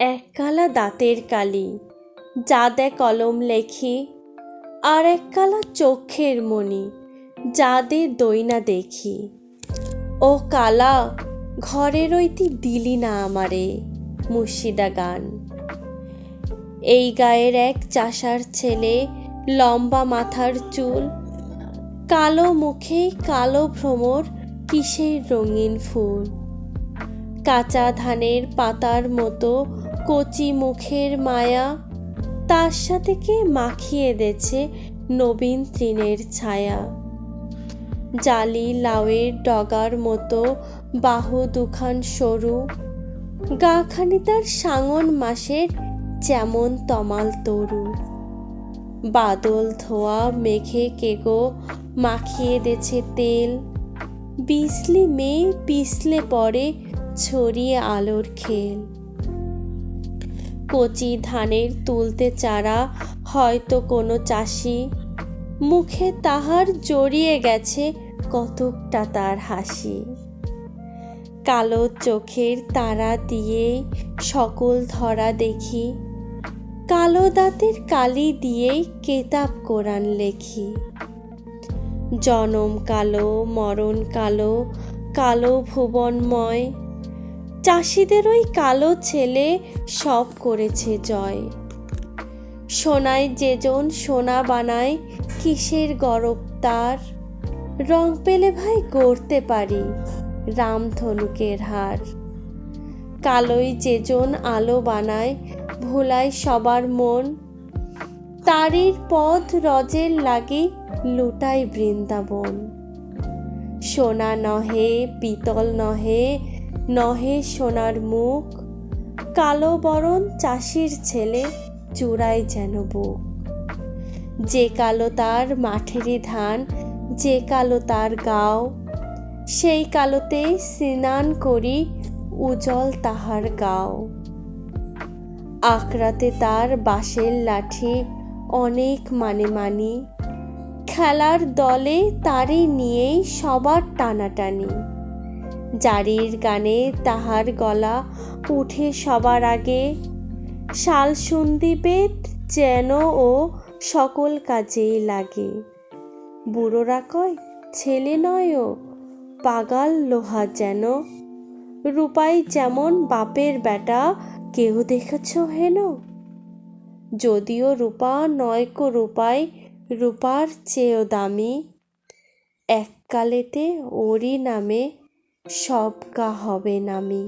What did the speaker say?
এক কালা দাঁতের কালি, যা দে কলম লেখি, আর এক কালা চোখের মণি, যা দে দইনা দেখি। ও কালা, ঘরের ওইতি দিলি না আমারে, মুর্শিদা গান। এই গায়ের এক চাষার ছেলে, লম্বা মাথার চুল, কালো মুখে কালো ভ্রমর, কিসের রঙিন ফুল? কাঁচা ধানের পাতার মতো কচি মুখের মায়া, তার সাথে কে মাখিয়ে দেছে নবীন তৃণের ছায়া। জালি লাউয়ের ডগার মতো বাহু দুখান সরু গাখানি তার সাঙন মাসের যেমন তমাল তরু। বাদল ধোয়া মেঘে কেগো মাখিয়ে দেছে তেল বিসলি মেয়ে পিছলে পড়ে ছড়িয়ে আলোর খেল। কচি ধানের তুলতে চারা হয়তো কোনো চাষি। মুখে তাহার জড়িয়ে গেছে কতকটা তার হাসি। কালো চোখের তারা দিয়েই সকল ধরা দেখি। কালো দাঁতের কালি দিয়েই কেতাব কোরআন লেখি। জনম কালো, মরণ কালো কালো ভুবনময় চাষিদের ওই কালো ছেলে সব করেছে জয়। সোনায় যেজন সোনা বানায়, কিসের গরব তার? রং পেলে ভাই গড়তে পারি রামধনুকের হার। কালোই যেজন আলো বানায়, ভোলায় সবার মন। তারির পথ রজের লাগে লুটাই বৃন্দাবন। সোনা নহে, পিতল নহে নহে সোনার মুখ, কালো বরণ চাষির ছেলে চূড়ায় যেন বুক। যে কালো তার মাঠেরই ধান, যে কালো তার গাও, সেই কালোতে স্নান করি উজ্জ্বল তাহার গাও। আকরাতে তার বাঁশের লাঠি অনেক মানে মানি, খেলার দলে তারই নিয়েই সবার টানাটানি। জারির গানে তাহার গলা উঠে সবার আগে। শাল সন্দীপের যেন ও সকল কাজেই লাগে। বুড়োরা কয়, ছেলে নয় ও, পাগাল লোহা যেন। রূপাই যেমন বাপের বেটা, কেহ দেখেছ হেন? যদিও রূপা নয়কো রূপাই, রূপার চেয়েও দামি। এককালেতে ওরই নামে সব গা হবে নামি।